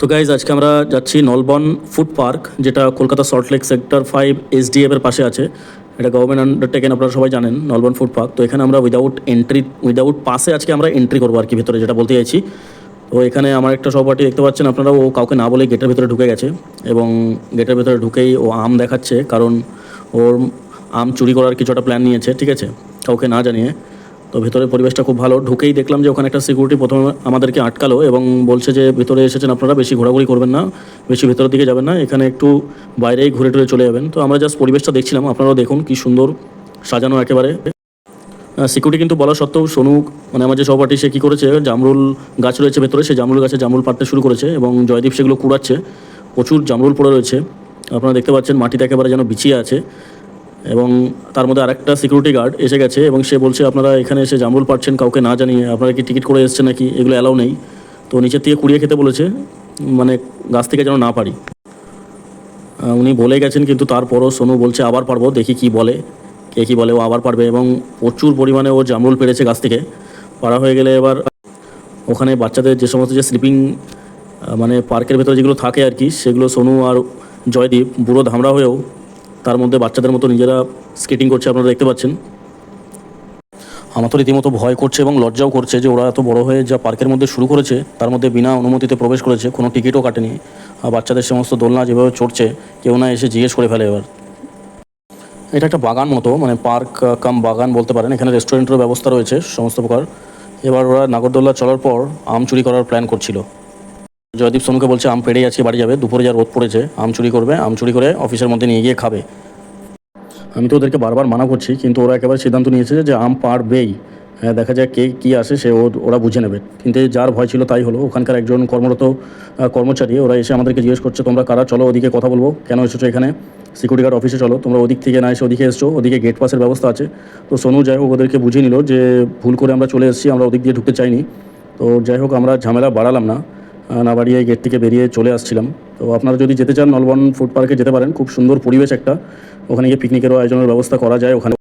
তো গাইজ আজকে আমরা যাচ্ছি নলবন ফুড পার্ক, যেটা Kolkata Salt Lake sector five SDF এর পাশে আছে। এটা গভর্নমেন্ট আন্ডারটেকেন আপনারা সবাই জানেন, নলবন ফুড পার্ক। তো এখানে আমরা উইদাউট এন্ট্রি উইদাউট পাসে আজকে আমরা এন্ট্রি করব আর কি, ভেতরে যেটা বলতে চাইছি। তো এখানে আমার একটা সহপাঠী দেখতে পাচ্ছেন, আপনারা ও কাউকে না বলে গেটের ভেতরে ঢুকে গেছে। এবং গেটের ভেতরে ঢুকেই ও আম দেখাচ্ছে, কারণ ওর আম চুরি করার কিছু একটা প্ল্যান নিয়েছে, ঠিক আছে? কাউকে না জানিয়ে। তো ভেতরের পরিবেশটা খুব ভালো। ঢুকেই দেখলাম যে ওখানে একটা সিকিউরিটি প্রথমে আমাদেরকে আটকালো এবং বলছে যে ভেতরে এসেছেন আপনারা, বেশি ঘোরাঘুরি করবেন না, বেশি ভেতরের দিকে যাবেন না, এখানে একটু বাইরেই ঘুরে টুরে চলে যাবেন। তো আমরা জাস্ট পরিবেশটা দেখছিলাম, আপনারাও দেখুন কি সুন্দর সাজানো একেবারে। সিকিউরিটি কিন্তু বলা সত্ত্বেও সোনু মানে আমার যে সহপাঠী, সে কী করেছে, জামরুল গাছ রয়েছে ভেতরে, সে জামরুল গাছে জামরুল পাড়তে শুরু করেছে এবং জয়দীপ সেগুলো কুড়াচ্ছে। প্রচুর জামরুল পড়ে রয়েছে। আপনারা দেখতে পাচ্ছেন মাটিতে একেবারে যেন বিছিয়ে আছে। এবং তার মধ্যে আরেকটা সিকিউরিটি গার্ড এসে গেছে এবং সে বলছে, আপনারা এখানে এসে জামরুল পাচ্ছেন কাউকে না জানিয়ে আপনারা কি টিকিট করে এসেছেন নাকি? এগুলো অ্যালাউ নেই। তো নিচের থেকে কুড়িয়ে খেতে বলেছে মানে গাছ থেকে যেন না পারি। উনি বলে গেছেন, কিন্তু তারপরও সোনু বলছে, আবার পারব, দেখি কি বলে, কে কী বলে, ও আবার পারবে। এবং প্রচুর পরিমাণে ও জামরুল পেরেছে গাছ থেকে। পারা হয়ে গেলে এবার ওখানে বাচ্চাদের যে সমস্ত যে স্লিপিং মানে পার্কের ভেতরে যেগুলো থাকে আর কি, সেগুলো সোনু আর জয়দীপ বুড়ো ধামড়া হয়েও তার মধ্যে বাচ্চাদের মতো নিজেরা স্কেটিং করছে, আপনারা দেখতে পাচ্ছেন। আমার তো রীতিমতো ভয় করছে এবং লজ্জাও করছে যে ওরা এত বড় হয়ে যা পার্কের মধ্যে শুরু করেছে, তার মধ্যে বিনা অনুমতিতে প্রবেশ করেছে, কোনো টিকিটও কাটেনি। আর বাচ্চাদের সমস্ত দোলনা যেভাবে চড়ছে, কেউ না এসে জিজ্ঞেস করে ফেলে এবার। এটা একটা বাগান মতো মানে পার্ক, কাম, বাগান বলতে পারেন, এখানে রেস্টুরেন্টেরও ব্যবস্থা রয়েছে সমস্ত প্রকার। এবার ওরা নাগরদোল্লা চলার পর আম চুরি করার প্ল্যান করছিল। জয়দীপ সোনুকে বলছে, আম পেড়ে আজকে বাড়ি যাবে, দুপুরে যা রোদ পড়েছে, আম চুরি করবে, আম চুরি করে অফিসের মধ্যে নিয়ে গিয়ে খাবে। আমি তো ওদেরকে বারবার মানা করছি, কিন্তু ওরা একেবারে সিদ্ধান্ত নিয়েছে যে আম পারবেই হ্যাঁ দেখা যায় কে কী আসে, সে ওর- বুঝে নেবে। কিন্তু যার ভয় ছিল তাই হলো। ওখানকার একজন কর্মরত কর্মচারী, ওরা এসে আমাদেরকে জিজ্ঞেস করছে, তোমরা কারা? চলো ওদিকে কথা বলব। কেন এসেছ এখানে? সিকিউরিটি গার্ড অফিসে চলো। তোমরা ওদিক থেকে না এসে ওদিকে এসছো। ওদিকে গেট পাসের ব্যবস্থা আছে। তো সোনু যাই হোক ওদেরকে বুঝিয়ে নিল যে ভুল করে আমরা চলে এসেছি, আমরা ওদিক দিয়ে ঢুকতে চাইনি। তো যাই হোক, আমরা ঝামেলা বাড়ালাম না। আহ, না বাড়িয়ে গেট থেকে বেরিয়ে চলে আসছিলাম। তো আপনারা যদি যেতে চান নলবন ফুড পার্কে যেতে পারেন। খুব সুন্দর পরিবেশ একটা। ওখানে গিয়ে পিকনিকেরও আয়োজনের ব্যবস্থা করা যায়। ওখানে